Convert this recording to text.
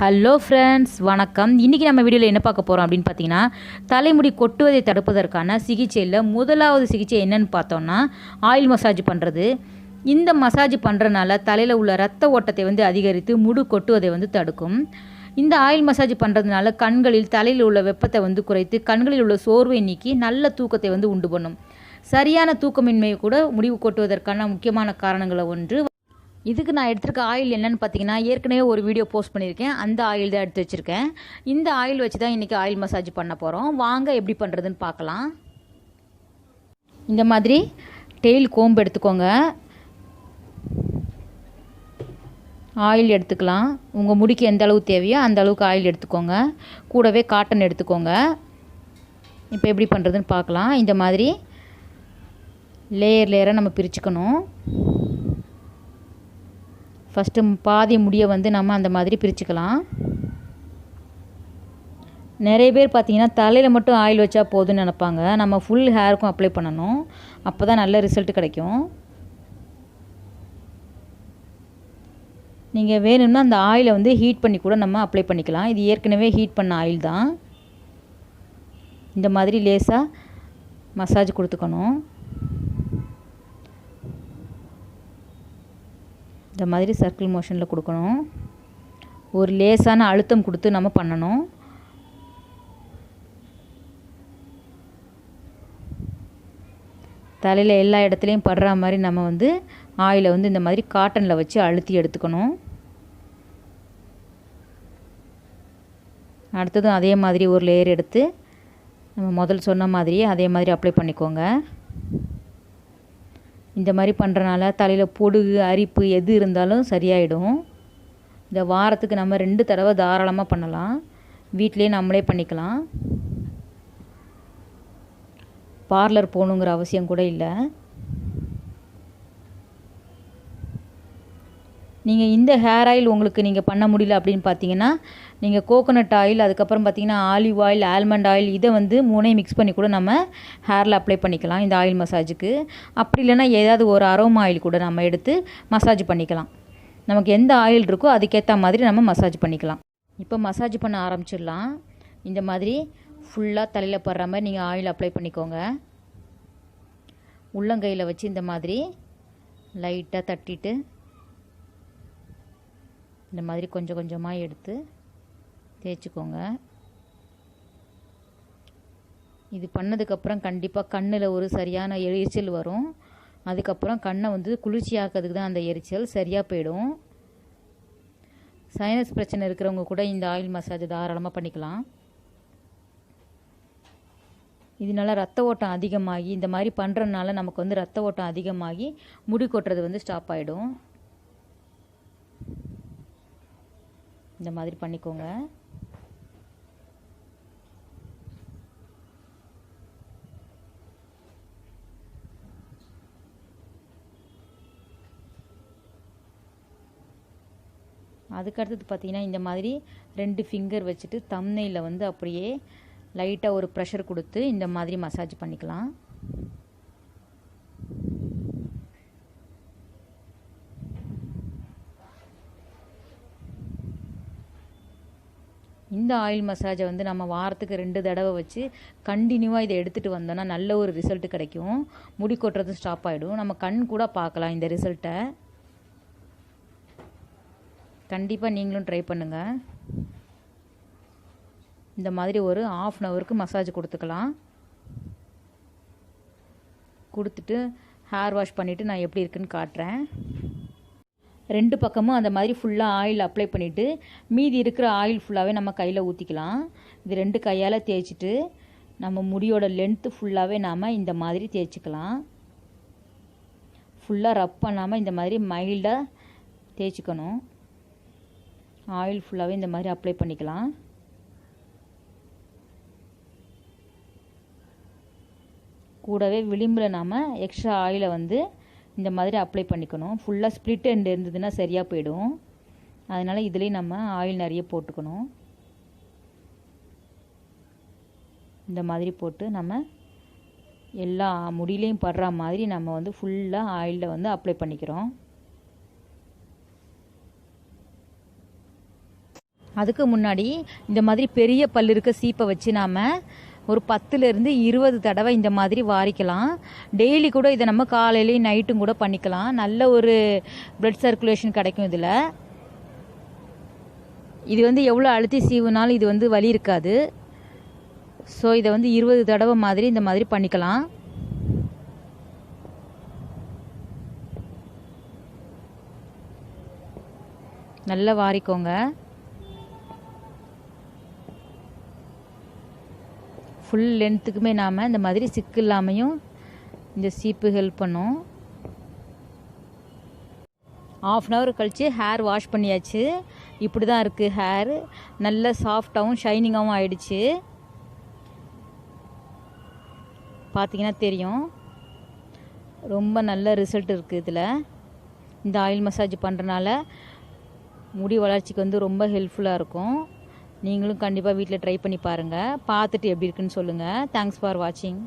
Hello friends வணக்கம். இன்றைக்கி நம்ம வீடியோவில் என்ன பார்க்க போகிறோம் அப்படின்னு பார்த்தீங்கன்னா தலைமுடி கொட்டுவதை தடுப்பதற்கான சிகிச்சையில் முதலாவது சிகிச்சை என்னன்னு பார்த்தோம்னா ஆயில் மசாஜ் பண்ணுறது இந்த மசாஜ் பண்ணுறனால தலையில் உள்ள ரத்த ஓட்டத்தை வந்து அதிகரித்து முடு கொட்டுவதை வந்து தடுக்கும். இந்த ஆயில் மசாஜ் பண்ணுறதுனால கண்களில் தலையில் உள்ள வெப்பத்தை வந்து குறைத்து கண்களில் உள்ள சோர்வை நீக்கி நல்ல தூக்கத்தை வந்து உண்டு பண்ணும். சரியான தூக்கமின்மை கூட முடிவு கொட்டுவதற்கான முக்கியமான காரணங்களை ஒன்று இதுக்கு நான் எடுத்திருக்க ஆயில் என்னன்னு பார்த்தீங்கன்னா ஏற்கனவே ஒரு வீடியோ போஸ்ட் பண்ணியிருக்கேன். அந்த ஆயில் தான் எடுத்து வச்சுருக்கேன். இந்த ஆயில் வச்சு தான் இன்றைக்கி ஆயில் மசாஜ் பண்ண போகிறோம் வாங்க எப்படி பண்ணுறதுன்னு பார்க்கலாம். இந்த மாதிரி டெயில் கோம்பு எடுத்துக்கோங்க. ஆயில் எடுத்துக்கலாம். உங்கள் முடிக்கு எந்த அளவு தேவையோ அந்த அளவுக்கு ஆயில் எடுத்துக்கோங்க. கூடவே காட்டன் எடுத்துக்கோங்க. இப்போ எப்படி பண்ணுறதுன்னு பார்க்கலாம். இந்த மாதிரி லேயர் லேயராக நம்ம பிரிச்சுக்கணும். ஃபஸ்ட்டு பாதி முடியை வந்து நம்ம அந்த மாதிரி பிரிச்சுக்கலாம். நிறைய பேர் பார்த்தீங்கன்னா தலையில் மட்டும் ஆயில் வச்சா போதும்னு நினப்பாங்க. நம்ம ஃபுல் ஹேருக்கும் அப்ளை பண்ணணும். அப்போ தான் நல்ல ரிசல்ட் கிடைக்கும். நீங்கள் வேணும்னா அந்த ஆயிலை வந்து ஹீட் பண்ணி கூட நம்ம அப்ளை பண்ணிக்கலாம். இது ஏற்கனவே ஹீட் பண்ண ஆயில் தான். இந்த மாதிரி லேசாக மசாஜ் கொடுத்துக்கணும். இந்த மாதிரி சர்க்கிள் மோஷனில் கொடுக்கணும். ஒரு லேசான அழுத்தம் கொடுத்து நம்ம பண்ணணும். தலையில் எல்லா இடத்துலையும் படுற மாதிரி நம்ம வந்து ஆயிலை வந்து இந்த மாதிரி காட்டனில் வச்சு அழுத்தி எடுத்துக்கணும். அடுத்ததும் அதே மாதிரி ஒரு லேயர் எடுத்து நம்ம முதல் சொன்ன மாதிரியே அதே மாதிரி அப்ளை பண்ணிக்கோங்க. இந்த மாதிரி பண்ணுறனால தலையில் பொடுகு அரிப்பு எது இருந்தாலும் சரியாயிடும். இந்த வாரத்துக்கு நம்ம ரெண்டு தடவை தாராளமாக பண்ணலாம். வீட்டிலே நம்மளே பண்ணிக்கலாம். பார்லர் போகணுங்கிற அவசியம் கூட இல்லை. நீங்கள் இந்த ஹேர் ஆயில் உங்களுக்கு நீங்கள் பண்ண முடியல அப்படின்னு பார்த்தீங்கன்னா நீங்கள் கோகோனட் ஆயில் அதுக்கப்புறம் பார்த்தீங்கன்னா ஆலிவ் ஆயில் ஆல்மண்ட் ஆயில் இதை வந்து மூணையும் மிக்ஸ் பண்ணி கூட நம்ம ஹேரில் அப்ளை பண்ணிக்கலாம் இந்த ஆயில் மசாஜுக்கு அப்படி இல்லைன்னா ஏதாவது ஒரு அரோமா ஆயில் கூட நம்ம எடுத்து மசாஜ் பண்ணிக்கலாம். நமக்கு எந்த ஆயில் இருக்கோ அதுக்கேற்ற மாதிரி நம்ம மசாஜ் பண்ணிக்கலாம். இப்போ மசாஜ் பண்ண ஆரம்பிச்சிடலாம். இந்த மாதிரி ஃபுல்லாக தலையில் படுற மாதிரி நீங்கள் ஆயில் அப்ளை பண்ணிக்கோங்க. உள்ளங்கையில் வச்சு இந்த மாதிரி லைட்டாக தட்டிட்டு இந்த மாதிரி கொஞ்சம் கொஞ்சமாக எடுத்து தேய்ச்சிக்கோங்க. இது பண்ணதுக்கப்புறம் கண்டிப்பாக கண்ணில் ஒரு சரியான எரிச்சல் வரும். அதுக்கப்புறம் கண்ணை வந்து குளிர்ச்சியாக்கிறதுக்கு தான் அந்த எரிச்சல் சரியாக போயிடும். சைனஸ் பிரச்சனை இருக்கிறவங்க கூட இந்த ஆயில் மசாஜ் தாராளமாக பண்ணிக்கலாம். இதனால ரத்த ஓட்டம் அதிகமாகி இந்த மாதிரி பண்ணுறதுனால நமக்கு வந்து ரத்த ஓட்டம் அதிகமாகி முடி கொட்டுறது வந்து ஸ்டாப் ஆகிடும் இந்த மாதிரி பண்ணிக்கோங்க. அதுக்கடுத்தது பார்த்தீங்கன்னா இந்த மாதிரி ரெண்டு ஃபிங்கர் வச்சுட்டு தம்னையில் வந்து அப்படியே லைட்டாக ஒரு ப்ரெஷர் கொடுத்து இந்த மாதிரி மசாஜ் பண்ணிக்கலாம். இந்த ஆயில் மசாஜை வந்து நம்ம வாரத்துக்கு ரெண்டு தடவை வச்சு கண்டினியூவாக இதை எடுத்துகிட்டு வந்தோன்னா நல்ல ஒரு ரிசல்ட் கிடைக்கும். முடி கொட்டுறதும் ஸ்டாப் ஆகிடும் நம்ம கண் கூட பார்க்கலாம் இந்த ரிசல்ட்டை கண்டிப்பாக நீங்களும் ட்ரை பண்ணுங்கள் இந்த மாதிரி ஒரு ஆஃப் அன் ஹவருக்கு மசாஜ் கொடுத்துக்கலாம். கொடுத்துட்டு ஹேர் வாஷ் பண்ணிவிட்டு நான் எப்படி இருக்குன்னு காட்டுறேன். ரெண்டு பக்கமும் அந்த மாதிரி ஃபுல்லாக ஆயில் அப்ளை பண்ணிவிட்டு மீதி இருக்கிற ஆயில் ஃபுல்லாகவே நம்ம கையில் ஊற்றிக்கலாம் இது ரெண்டு கையால் தேய்ச்சிட்டு நம்ம முடியோட லென்த்து ஃபுல்லாகவே நாம் இந்த மாதிரி தேய்ச்சிக்கலாம். ஃபுல்லாக ரப் பண்ணாமல் இந்த மாதிரி மைல்டாக தேய்ச்சிக்கணும். ஆயில் ஃபுல்லாகவே இந்த மாதிரி அப்ளை பண்ணிக்கலாம். கூடவே விளிம்பில் நாம் எக்ஸ்ட்ரா ஆயிலை வந்து இந்த மாதிரி அப்ளை பண்ணிக்கணும். ஃபுல்லாக ஸ்ப்ளிட் எண்ட் இருந்ததுன்னா சரியாக போயிடும். அதனால் இதுலேயும் நம்ம ஆயில் நிறைய போட்டுக்கணும். இந்த மாதிரி போட்டு நம்ம எல்லா முடியிலையும் படுற மாதிரி நம்ம வந்து ஃபுல்லாக ஆயிலில் வந்து அப்ளை பண்ணிக்கிறோம். அதுக்கு முன்னாடி இந்த மாதிரி பெரிய பல் இருக்க சீப்பை வச்சு நாம் ஒரு பத்துலேருந்து இருபது தடவை இந்த மாதிரி வாரிக்கலாம். டெய்லி கூட இதை நம்ம காலையிலையும் நைட்டும் கூட பண்ணிக்கலாம். நல்ல ஒரு பிளட் சர்க்குலேஷன் கிடைக்கும் இதில். இது வந்து எவ்வளோ அழுத்தி சீவுனாலும் இது வந்து வலி இருக்காது. ஸோ இதை வந்து இருபது தடவை மாதிரி இந்த மாதிரி பண்ணிக்கலாம். நல்லா வாரிக்கோங்க. ஃபுல் லென்த்துக்குமே நாம் இந்த மாதிரி சிக்கு இல்லாமையும் இந்த சீப்பு ஹெல்ப் பண்ணும். ஆஃப் அன் ஹவர் கழித்து ஹேர் வாஷ் பண்ணியாச்சு. இப்படி தான் இருக்குது ஹேர் நல்ல சாஃப்டாகவும் ஷைனிங்காகவும் ஆயிடுச்சு. பார்த்தீங்கன்னா தெரியும். ரொம்ப நல்ல ரிசல்ட் இருக்குது இதில். இந்த ஆயில் மசாஜ் பண்ணுறனால முடி வளர்ச்சிக்கு வந்து ரொம்ப ஹெல்ப்ஃபுல்லாக இருக்கும். நீங்களும் கண்டிப்பாக வீட்டில் ட்ரை பண்ணி பாருங்கள் பார்த்துட்டு எப்படி இருக்குன்னு சொல்லுங்கள் தேங்க்ஸ் ஃபார் வாட்சிங்